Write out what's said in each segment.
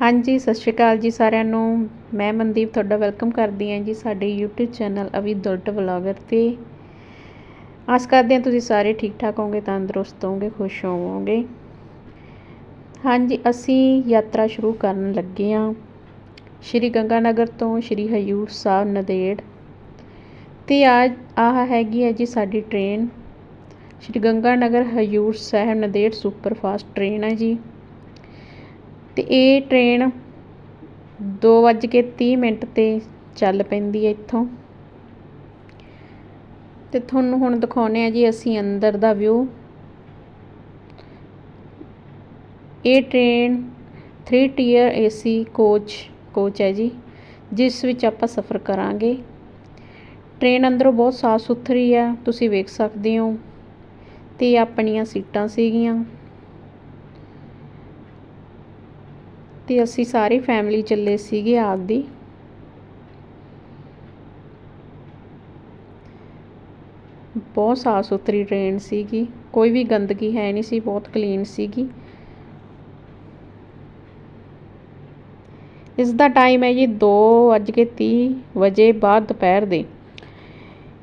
ਹਾਂਜੀ, ਸਤਿ ਸ਼੍ਰੀ ਅਕਾਲ ਜੀ ਸਾਰਿਆਂ ਨੂੰ। ਮੈਂ ਮਨਦੀਪ ਤੁਹਾਡਾ ਵੈਲਕਮ ਕਰਦੀ ਹਾਂ ਜੀ ਸਾਡੇ YouTube channel Avi Dulat vlogger ਤੇ। ਆਸ ਕਰਦੇ ਹਾਂ ਤੁਸੀਂ ਸਾਰੇ ਠੀਕ ਠਾਕ ਹੋਵੋਗੇ, ਤੰਦਰੁਸਤ ਹੋਵੋਗੇ, ਖੁਸ਼ ਹੋਵੋਗੇ। ਹਾਂਜੀ, ਅਸੀਂ ਯਾਤਰਾ ਸ਼ੁਰੂ ਕਰਨ ਲੱਗੇ ਹਾਂ। ਸ਼੍ਰੀ ਗੰਗਾਨਗਰ ਤੋਂ ਸ਼੍ਰੀ ਹਯੂਰ ਸਾਹਿਬ ਨਦੇੜ। ਤੇ ਆ ਆਹ ਹੈਗੀ ਹੈ ਜੀ ਸਾਡੀ train. Shri Ganganagar Hazur Sahib Nanded superfast train ਹੈ ਜੀ। ਅਤੇ ਇਹ ਟ੍ਰੇਨ 2:30 ਮਿੰਟ ਤੇ ਚੱਲ ਪੈਂਦੀ ਹੈ ਇੱਥੋਂ। ਅਤੇ ਤੁਹਾਨੂੰ ਹੁਣ ਦਿਖਾਉਂਦੇ ਆ ਜੀ ਅਸੀਂ ਅੰਦਰ ਦਾ ਵਿਊ ਇਹ train 3 tier AC coach coach ਹੈ ਜੀ, ਜਿਸ ਵਿੱਚ ਆਪਾਂ ਸਫ਼ਰ ਕਰਾਂਗੇ। ਟ੍ਰੇਨ ਅੰਦਰੋਂ ਬਹੁਤ ਸਾਫ਼ ਸੁਥਰੀ ਆ ਤੁਸੀਂ ਵੇਖ ਸਕਦੇ ਹੋ। ਤੇ ਆਪਣੀਆਂ ਸੀਟਾਂ ਸੀਗੀਆਂ। ਤੇ ਅਸੀਂ ਸਾਰੀ ਫੈਮਿਲੀ ਚੱਲੇ ਸੀਗੇ ਆਪਦੀ ਬਹੁਤ ਸਾਫ਼ ਸੁਥਰੀ ਟ੍ਰੇਨ ਸੀਗੀ। ਕੋਈ ਵੀ ਗੰਦਗੀ ਹੈ ਨਹੀਂ ਸੀ, ਬਹੁਤ ਕਲੀਨ ਸੀਗੀ। ਇਸ ਦਾ ਟਾਈਮ ਹੈ ਜੀ 2:30 ਵਜੇ ਬਾਅਦ ਦੁਪਹਿਰ ਦੇ।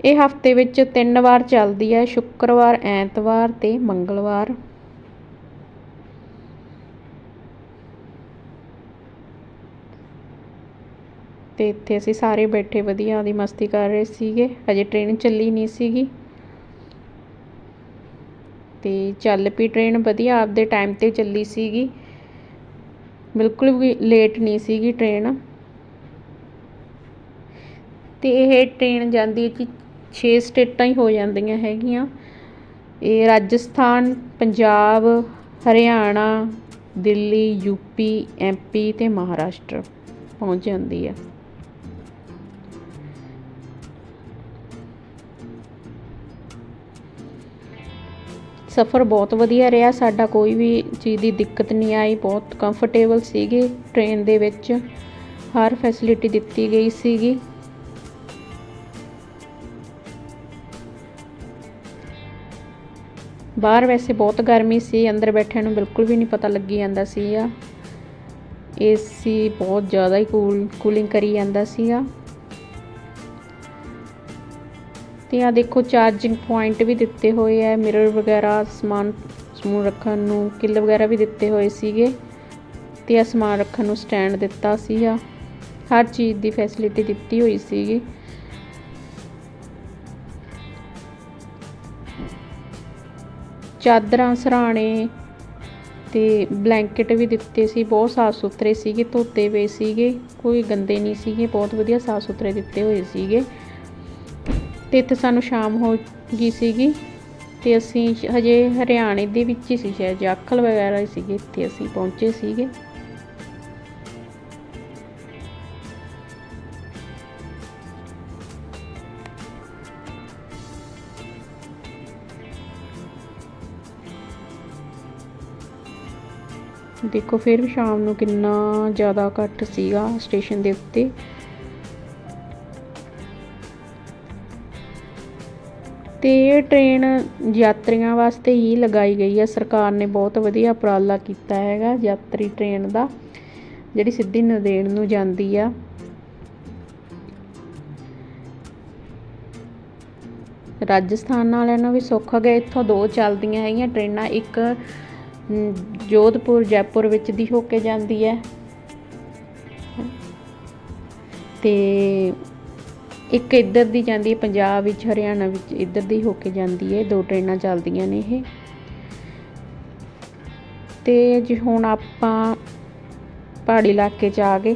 ਇਹ ਹਫ਼ਤੇ ਵਿੱਚ ਤਿੰਨ ਵਾਰ ਚੱਲਦੀ ਹੈ, ਸ਼ੁੱਕਰਵਾਰ, ਐਤਵਾਰ ਤੇ ਮੰਗਲਵਾਰ। ਤੇ ਇੱਥੇ ਅਸੀਂ ਸਾਰੇ ਬੈਠੇ ਵਧੀਆ ਦੀ ਮਸਤੀ ਕਰ ਰਹੇ ਸੀਗੇ। ਅਜੇ ਟ੍ਰੇਨ ਚੱਲੀ ਨਹੀਂ ਸੀਗੀ। ਤੇ ਚੱਲ ਪਈ ਟ੍ਰੇਨ ਵਧੀਆ, ਆਪਦੇ ਟਾਈਮ ਤੇ ਚੱਲੀ ਸੀਗੀ। ਬਿਲਕੁਲ ਵੀ ਲੇਟ ਨਹੀਂ ਸੀਗੀ ਟ੍ਰੇਨ ਤੇ ਇਹ ਟ੍ਰੇਨ ਜਾਂਦੀ ਹੈ ਜੀ 6 ਸਟੇਟਾਂ ਹੀ ਹੋ ਜਾਂਦੀਆਂ ਹੈਗੀਆਂ। ਇਹ ਰਾਜਸਥਾਨ, ਪੰਜਾਬ, ਹਰਿਆਣਾ, ਦਿੱਲੀ ਯੂਪੀ ਐਮਪੀ ਤੇ ਮਹਾਰਾਸ਼ਟਰ ਪਹੁੰਚ ਜਾਂਦੀ ਹੈ। ਸਫ਼ਰ ਬਹੁਤ ਵਧੀਆ ਰਿਹਾ। ਸਾਡਾ ਕੋਈ ਵੀ ਚੀਜ਼ ਦੀ ਦਿੱਕਤ ਨਹੀਂ ਆਈ। ਬਹੁਤ ਕੰਫਰਟੇਬਲ ਸੀਗੇ। ਟ੍ਰੇਨ ਦੇ ਵਿੱਚ ਹਰ ਫੈਸਿਲਿਟੀ ਦਿੱਤੀ ਗਈ ਸੀਗੀ। ਬਾਹਰ ਵੈਸੇ ਬਹੁਤ ਗਰਮੀ ਸੀ। ਅੰਦਰ ਬੈਠਿਆਂ ਨੂੰ ਬਿਲਕੁਲ ਵੀ ਨਹੀਂ ਪਤਾ ਲੱਗੀ ਜਾਂਦਾ ਸੀਗਾ। ਏਸੀ ਬਹੁਤ ਜ਼ਿਆਦਾ ਹੀ ਕੂਲ ਕੂਲਿੰਗ ਕਰੀ ਜਾਂਦਾ ਸੀਗਾ। ਤੇ ਆ ਦੇਖੋ ਚਾਰਜਿੰਗ ਪੁਆਇੰਟ ਵੀ ਦਿੱਤੇ ਹੋਏ ਆ ਮਿਰਰ ਵਗੈਰਾ, ਸਮਾਨ, ਸਮੂਨ ਰੱਖਣ ਨੂੰ, ਕਿੱਲ ਵਗੈਰਾ ਵੀ ਦਿੱਤੇ ਹੋਏ ਸੀਗੇ। ਤੇ ਆ ਸਮਾਨ ਰੱਖਣ ਨੂੰ ਸਟੈਂਡ ਦਿੱਤਾ ਸੀਗਾ। ਹਰ ਚੀਜ਼ ਦੀ ਫੈਸਿਲਿਟੀ ਦਿੱਤੀ ਹੋਈ ਸੀਗੀ। ਚਾਦਰਾਂ, ਸਰਾਣੇ ਤੇ ਬਲੈਂਕਟ ਵੀ ਦਿੱਤੇ ਸੀ, ਬਹੁਤ ਸਾਫ਼ ਸੁਥਰੇ ਸੀਗੇ, ਧੋਤੇ ਹੋਏ ਸੀਗੇ, ਕੋਈ ਗੰਦੇ ਨਹੀਂ ਸੀਗੇ, ਬਹੁਤ ਵਧੀਆ ਸਾਫ਼ ਸੁਥਰੇ ਦਿੱਤੇ ਹੋਏ ਸੀਗੇ। ਤੇ ਇੱਥੇ ਸਾਨੂੰ ਸ਼ਾਮ ਹੋ ਗਈ ਸੀਗੀ ਤੇ ਅਸੀਂ ਹਜੇ ਹਰਿਆਣੇ ਦੇ ਵਿੱਚ ਹੀ ਸੀ ਸ਼ਾਇਦ ਜਾਖਲ ਵਗੈਰਾ ਹੀ ਸੀਗੇ, ਇੱਥੇ ਅਸੀਂ ਪਹੁੰਚੇ ਸੀਗੇ। ਦੇਖੋ, ਫਿਰ ਵੀ ਸ਼ਾਮ ਨੂੰ ਕਿੰਨਾ ਜ਼ਿਆਦਾ ਘੱਟ ਸੀਗਾ ਸਟੇਸ਼ਨ ਦੇ ਉੱਤੇ। ਅਤੇ ਇਹ ਟ੍ਰੇਨ ਯਾਤਰੀਆਂ ਵਾਸਤੇ ਹੀ ਲਗਾਈ ਗਈ ਹੈ। ਸਰਕਾਰ ਨੇ ਬਹੁਤ ਵਧੀਆ ਉਪਰਾਲਾ ਕੀਤਾ ਹੈਗਾ ਯਾਤਰੀ ਟ੍ਰੇਨ ਦਾ, ਜਿਹੜੀ ਸਿੱਧੀ ਨਦੇੜ ਨੂੰ ਜਾਂਦੀ ਆ। ਰਾਜਸਥਾਨ ਵਾਲਿਆਂ ਨੂੰ ਵੀ ਸੌਖਾ ਗਿਆ। ਇੱਥੋਂ ਦੋ ਚੱਲਦੀਆਂ ਹੈਗੀਆਂ ਟ੍ਰੇਨਾਂ ਇੱਕ ਜੋਧਪੁਰ, ਜੈਪੁਰ ਵਿੱਚ ਦੀ ਹੋ ਕੇ ਜਾਂਦੀ ਹੈ। ਤੇ ਇੱਕ ਇੱਧਰ ਦੀ ਜਾਂਦੀ ਹੈ, ਪੰਜਾਬ ਵਿੱਚ, ਹਰਿਆਣਾ ਵਿੱਚ, ਇੱਧਰ ਦੀ ਹੋ ਕੇ ਜਾਂਦੀ ਹੈ, ਦੋ ਟ੍ਰੇਨਾਂ ਚੱਲਦੀਆਂ ਨੇ ਇਹ। ਤੇ ਜੇ ਹੁਣ ਆਪਾਂ ਪਹਾੜੀ ਇਲਾਕੇ 'ਚ ਆ ਗਏ।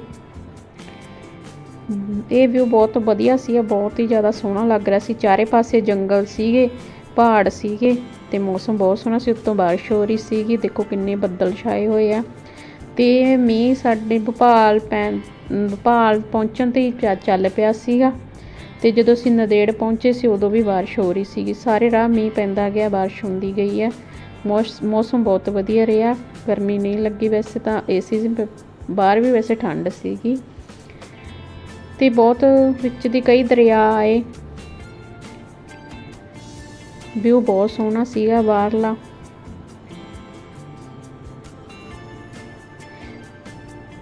ਇਹ ਵਿਊ ਬਹੁਤ ਵਧੀਆ ਸੀ ਬਹੁਤ ਹੀ ਜ਼ਿਆਦਾ ਸੋਹਣਾ ਲੱਗ ਰਿਹਾ ਸੀ। ਚਾਰੇ ਪਾਸੇ ਜੰਗਲ ਸੀਗੇ, ਪਹਾੜ ਸੀਗੇ ਤੇ ਮੌਸਮ ਬਹੁਤ ਸੋਹਣਾ ਸੀ। ਉੱਤੋਂ ਬਾਰਿਸ਼ ਹੋ ਰਹੀ ਸੀਗੀ, ਦੇਖੋ ਕਿੰਨੇ ਬੱਦਲ ਛਾਏ ਹੋਏ ਆ। ਤੇ ਮੀਂਹ ਸਾਡੇ ਭੋਪਾਲ ਪੈ ਭੋਪਾਲ ਪਹੁੰਚਣ ਤੇ ਚੱਲ ਪਿਆ ਸੀਗਾ। ਤੇ ਜਦੋਂ ਅਸੀਂ ਨਦੇੜ ਪਹੁੰਚੇ ਸੀ, ਉਦੋਂ ਵੀ ਬਾਰਿਸ਼ ਹੋ ਰਹੀ ਸੀਗੀ। ਸਾਰੇ ਰਾਹ ਮੀਂਹ ਪੈਂਦਾ ਗਿਆ, ਬਾਰਿਸ਼ ਹੁੰਦੀ ਗਈ ਹੈ। ਮੌਸਮ ਬਹੁਤ ਵਧੀਆ ਰਿਹਾ। ਗਰਮੀ ਨਹੀਂ ਲੱਗੀ ਵੈਸੇ ਤਾਂ। ਏਸੀ ਬਾਹਰ ਵੀ ਵੈਸੇ ਠੰਡ ਸੀਗੀ। ਤੇ ਬਹੁਤ ਵਿੱਚ ਦੀ ਕਈ ਦਰਿਆ ਆਏ। ਵਿਊ ਬਹੁਤ ਸੋਹਣਾ ਸੀਗਾ ਬਾਹਰਲਾ।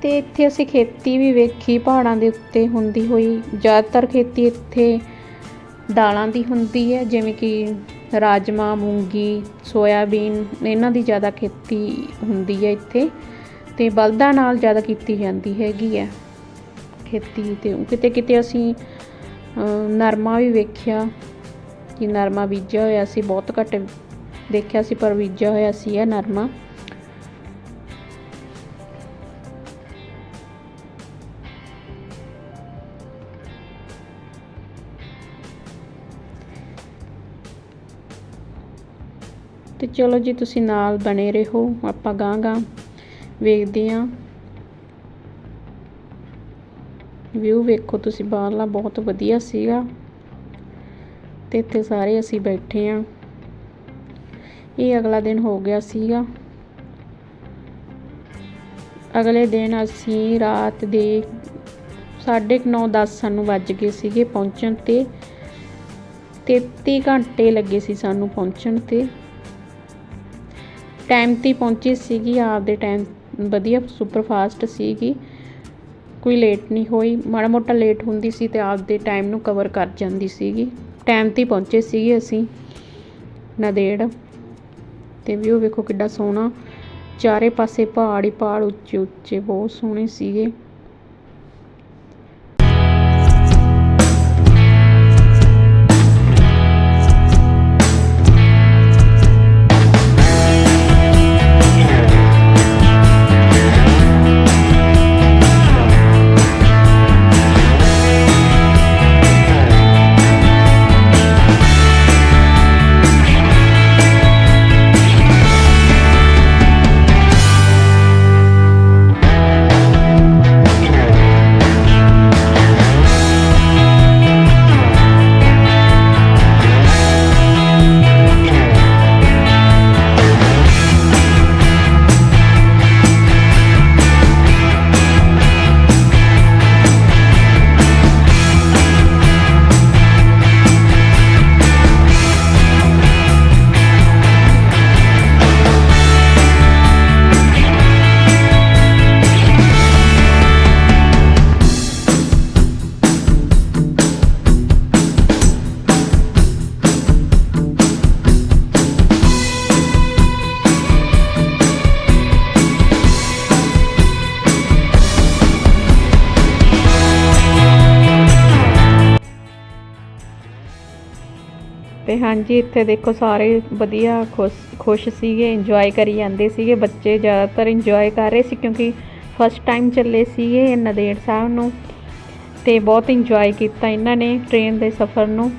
ਤੇ ਇੱਥੇ ਅਸੀਂ ਖੇਤੀ ਵੀ ਵੇਖੀ, ਪਹਾੜਾਂ ਦੇ ਉੱਤੇ ਹੁੰਦੀ ਹੋਈ। ਜ਼ਿਆਦਾਤਰ ਖੇਤੀ ਇੱਥੇ ਦਾਲਾਂ ਦੀ ਹੁੰਦੀ ਹੈ, ਜਿਵੇਂ ਕਿ ਰਾਜਮਾ, ਮੂੰਗੀ, ਸੋਇਆਬੀਨ, ਇਹਨਾਂ ਦੀ ਜ਼ਿਆਦਾ ਖੇਤੀ ਹੁੰਦੀ ਹੈ ਇੱਥੇ ਤੇ ਬਲਦਾਂ ਨਾਲ ਜ਼ਿਆਦਾ ਕੀਤੀ ਜਾਂਦੀ ਹੈਗੀ ਹੈ ਖੇਤੀ ਤੇ। ਕਿਤੇ ਕਿਤੇ ਅਸੀਂ ਨਰਮਾ ਵੀ ਵੇਖਿਆ ਕਿ ਨਰਮਾ ਬੀਜਿਆ ਹੋਇਆ ਸੀ, ਬਹੁਤ ਘੱਟ ਦੇਖਿਆ ਸੀ, ਪਰ ਬੀਜਿਆ ਹੋਇਆ ਸੀ ਇਹ ਨਰਮਾ। ਤੇ ਚਲੋ ਜੀ ਤੁਸੀਂ ਨਾਲ ਬਣੇ ਰਹੋ, ਆਪਾਂ ਗਾਂ ਗਾਂ ਵੇਖਦੇ ਆਂ। ਵਿਊ ਵੇਖੋ ਤੁਸੀਂ, ਬਾਹਰਲਾ ਬਹੁਤ ਵਧੀਆ ਸੀਗਾ। ਤੇ ਇੱਥੇ ਸਾਰੇ ਅਸੀਂ ਬੈਠੇ ਆਂ। ਇਹ ਅਗਲਾ ਦਿਨ ਹੋ ਗਿਆ ਸੀਗਾ। ਅਗਲੇ ਦਿਨ ਅਸੀਂ ਰਾਤ ਦੇ 9:30 10 ਸਾਨੂੰ ਵੱਜ ਗਏ ਸੀਗੇ ਪਹੁੰਚਣ ਤੇ। 33 ਘੰਟੇ ਲੱਗੇ ਸੀ ਸਾਨੂੰ ਪਹੁੰਚਣ ਤੇ। ਟਾਈਮ ਤੇ ਪਹੁੰਚੀ ਸੀਗੀ, ਆਪਦੇ ਟਾਈਮ ਵਧੀਆ ਸੁਪਰ ਫਾਸਟ ਸੀਗੀ। ਕੋਈ ਲੇਟ ਨਹੀਂ ਹੋਈ, ਮਾੜਾ ਮੋਟਾ ਲੇਟ ਹੁੰਦੀ ਸੀ ਤੇ ਆਪਦੇ ਟਾਈਮ ਨੂੰ ਕਵਰ ਕਰ ਜਾਂਦੀ ਸੀਗੀ। ਟਾਈਮ ਤੇ ਪਹੁੰਚੇ ਸੀਗੇ ਅਸੀਂ ਨਦੇੜ ਤੇ ਵਿਊ ਵੇਖੋ ਕਿੱਡਾ ਸੋਹਣਾ, ਚਾਰੇ ਪਾਸੇ ਪਹਾੜ ਹੀ ਪਹਾੜ ਉੱਚੇ ਉੱਚੇ ਬਹੁਤ ਸੋਹਣੇ ਸੀਗੇ। ਤੇ ਹਾਂਜੀ, ਇੱਥੇ ਦੇਖੋ ਸਾਰੇ ਵਧੀਆ, ਖੁਸ਼ ਖੁਸ਼ ਸੀਗੇ ਇੰਜੋਏ ਕਰੀ ਜਾਂਦੇ ਸੀਗੇ। ਬੱਚੇ ਜ਼ਿਆਦਾਤਰ ਇੰਜੋਏ ਕਰ ਰਹੇ ਸੀ ਕਿਉਂਕਿ ਫਸਟ ਟਾਈਮ ਚੱਲੇ ਸੀਗੇ ਨਦੇੜ ਸਾਹਿਬ ਨੂੰ ਤੇ ਬਹੁਤ ਇੰਜੋਏ ਕੀਤਾ ਇਹਨਾਂ ਨੇ ਟ੍ਰੇਨ ਦੇ ਸਫ਼ਰ ਨੂੰ।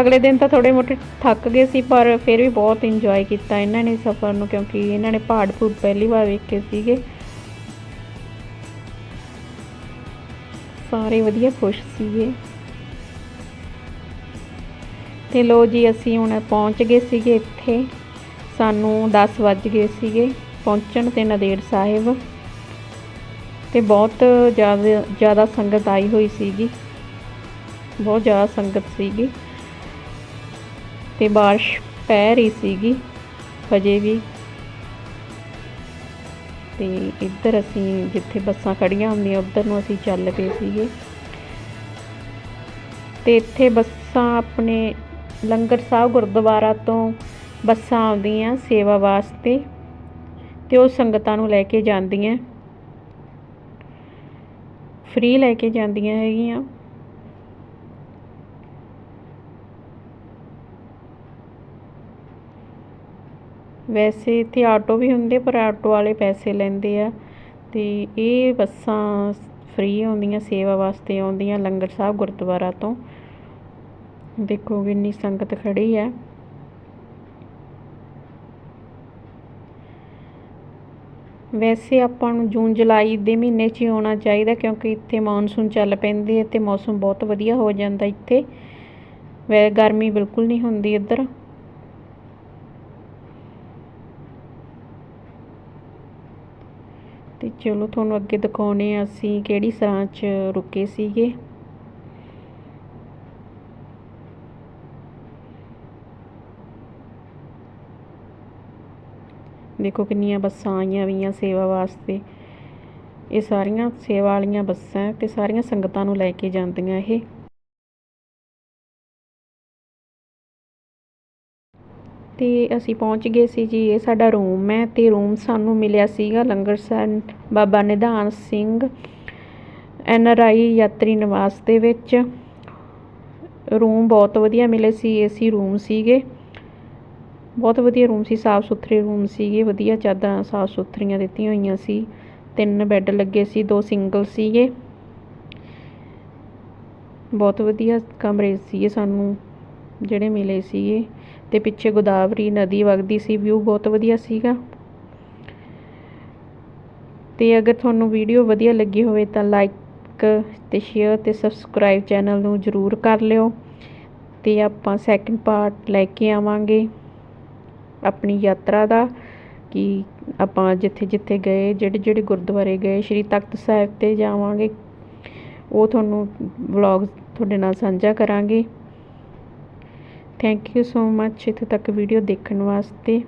ਅਗਲੇ ਦਿਨ ਤਾਂ ਥੋੜੇ ਮੋਟੇ ਥੱਕ ਗਏ ਸੀ, ਪਰ ਫਿਰ ਵੀ ਬਹੁਤ ਇੰਜੋਏ ਕੀਤਾ ਇਹਨਾਂ ਨੇ ਸਫ਼ਰ ਨੂੰ ਕਿਉਂਕਿ ਇਹਨਾਂ ਨੇ ਪਹਾੜ ਪੂੜ ਪਹਿਲੀ ਵਾਰ ਵੇਖੇ ਸੀਗੇ। ਸਾਰੇ ਵਧੀਆ ਖੁਸ਼ ਸੀਗੇ। ਤੇ ਲੋ ਜੀ, ਅਸੀਂ ਹੁਣ ਪਹੁੰਚ ਗਏ ਸੀਗੇ ਇੱਥੇ। ਸਾਨੂੰ 10 ਵੱਜ ਗਏ ਸੀਗੇ ਪਹੁੰਚਣ ਤੇ ਨਦੇੜ ਸਾਹਿਬ। ਤੇ ਬਹੁਤ ਜ਼ਿਆਦਾ ਜ਼ਿਆਦਾ ਸੰਗਤ ਆਈ ਹੋਈ ਸੀਗੀ। ਬਹੁਤ ਜ਼ਿਆਦਾ ਸੰਗਤ ਸੀਗੀ। ਤੇ ਬਾਰਿਸ਼ ਪੈ ਰਹੀ ਸੀਗੀ ਹਜੇ ਵੀ। ਤੇ ਇੱਧਰ ਅਸੀਂ ਜਿੱਥੇ ਬੱਸਾਂ ਖੜੀਆਂ ਹੁੰਦੀਆਂ, ਉੱਧਰ ਨੂੰ ਅਸੀਂ ਚੱਲ ਪਏ ਸੀਗੇ। ਤੇ ਇੱਥੇ ਬੱਸਾਂ ਆਪਣੇ ਲੰਗਰ ਸਾਹਿਬ ਗੁਰਦੁਆਰਾ ਤੋਂ ਬੱਸਾਂ ਆਉਂਦੀਆਂ ਸੇਵਾ ਵਾਸਤੇ ਤੇ ਉਹ ਸੰਗਤਾਂ ਨੂੰ ਲੈ ਕੇ ਜਾਂਦੀਆਂ। ਫ੍ਰੀ ਲੈ ਕੇ ਜਾਂਦੀਆਂ ਹੈਗੀਆਂ। ਵੈਸੇ ਇੱਥੇ ਆਟੋ ਵੀ ਹੁੰਦੇ, ਪਰ ਆਟੋ ਵਾਲੇ ਪੈਸੇ ਲੈਂਦੇ ਆ ਤੇ ਇਹ ਬੱਸਾਂ ਫ੍ਰੀ ਆਉਂਦੀਆਂ, ਸੇਵਾ ਵਾਸਤੇ ਆਉਂਦੀਆਂ ਲੰਗਰ ਸਾਹਿਬ ਗੁਰਦੁਆਰਾ ਤੋਂ। ਦੇਖੋ ਕਿੰਨੀ ਸੰਗਤ ਖੜੀ ਹੈ। ਵੈਸੇ ਆਪਾਂ ਨੂੰ ਜੂਨ, ਜੁਲਾਈ ਦੇ ਮਹੀਨੇ 'ਚ ਹੀ ਆਉਣਾ ਚਾਹੀਦਾ ਕਿਉਂਕਿ ਇੱਥੇ ਮੌਨਸੂਨ ਚੱਲ ਪੈਂਦੀ ਹੈ ਤੇ ਮੌਸਮ ਬਹੁਤ ਵਧੀਆ ਹੋ ਜਾਂਦਾ ਇੱਥੇ। ਵੈ, ਗਰਮੀ ਬਿਲਕੁਲ ਨਹੀਂ ਹੁੰਦੀ ਇੱਧਰ। ਤੇ ਚਲੋ ਤੁਹਾਨੂੰ ਅੱਗੇ ਦਿਖਾਉਣੇ ਆ ਅਸੀਂ ਕਿਹੜੀ ਸਰਾਂ 'ਚ ਰੁਕੇ ਸੀਗੇ। ਦੇਖੋ ਕਿੰਨੀਆਂ ਬੱਸਾਂ ਆਈਆਂ ਵੀਆਂ ਸੇਵਾ ਵਾਸਤੇ। ਇਹ ਸਾਰੀਆਂ ਸੇਵਾ ਵਾਲੀਆਂ ਬੱਸਾਂ ਹੈ ਤੇ ਸਾਰੀਆਂ ਸੰਗਤਾਂ ਨੂੰ ਲੈ ਕੇ ਜਾਂਦੀਆਂ ਇਹ। ਤੇ ਅਸੀਂ ਪਹੁੰਚ ਗਏ ਸੀ ਜੀ, ਇਹ ਸਾਡਾ ਰੂਮ ਹੈ ਤੇ ਰੂਮ ਸਾਨੂੰ ਮਿਲਿਆ ਸੀਗਾ ਲੰਗਰ ਸਾਹਿਬ ਬਾਬਾ Nidhan Singh N R I ਯਾਤਰੀ ਨਿਵਾਸ ਦੇ ਵਿੱਚ। ਰੂਮ ਬਹੁਤ ਵਧੀਆ ਮਿਲੇ ਸੀ, ਏਸੀ ਰੂਮ ਸੀਗੇ। ਬਹੁਤ ਵਧੀਆ ਰੂਮ ਸੀ, ਸਾਫ਼ ਸੁਥਰੇ ਰੂਮ ਸੀਗੇ, ਵਧੀਆ ਚਾਦਰਾਂ ਸਾਫ਼ ਸੁਥਰੀਆਂ ਦਿੱਤੀਆਂ ਹੋਈਆਂ ਸੀ, ਤਿੰਨ ਬੈੱਡ ਲੱਗੇ ਸੀ, ਦੋ ਸਿੰਗਲ ਸੀਗੇ। ਬਹੁਤ ਵਧੀਆ ਕਮਰੇ ਸੀਗੇ ਸਾਨੂੰ, ਜਿਹੜੇ ਮਿਲੇ ਸੀਗੇ। ਤੇ ਪਿੱਛੇ ਗੋਦਾਵਰੀ ਨਦੀ ਵਗਦੀ ਸੀ ਵਿਊ ਬਹੁਤ ਵਧੀਆ ਸੀਗਾ। ਤੇ ਅਗਰ ਤੁਹਾਨੂੰ ਵੀਡੀਓ ਵਧੀਆ ਲੱਗੀ ਹੋਵੇ ਤਾਂ ਲਾਈਕ ਤੇ ਸ਼ੇਅਰ ਤੇ ਸਬਸਕ੍ਰਾਈਬ ਚੈਨਲ ਨੂੰ ਜਰੂਰ ਕਰ ਲਿਓ। ਤੇ ਆਪਾਂ ਸੈਕਿੰਡ ਪਾਰਟ ਲੈ ਕੇ ਆਵਾਂਗੇ। ਆਪਣੀ ਯਾਤਰਾ ਦਾ ਕਿ ਆਪਾਂ ਜਿੱਥੇ ਜਿੱਥੇ ਗਏ, ਜਿਹੜੇ ਜਿਹੜੇ ਗੁਰਦੁਆਰੇ ਗਏ, ਸ਼੍ਰੀ ਤਖਤ ਸਾਹਿਬ ਤੇ ਜਾਵਾਂਗੇ। ਉਹ ਤੁਹਾਨੂੰ ਵਲੌਗ ਤੁਹਾਡੇ ਨਾਲ ਸਾਂਝਾ ਕਰਾਂਗੇ। ਥੈਂਕ ਯੂ ਸੋ ਮੱਚ ਇੱਥੇ ਤੱਕ ਵੀਡੀਓ ਦੇਖਣ ਵਾਸਤੇ।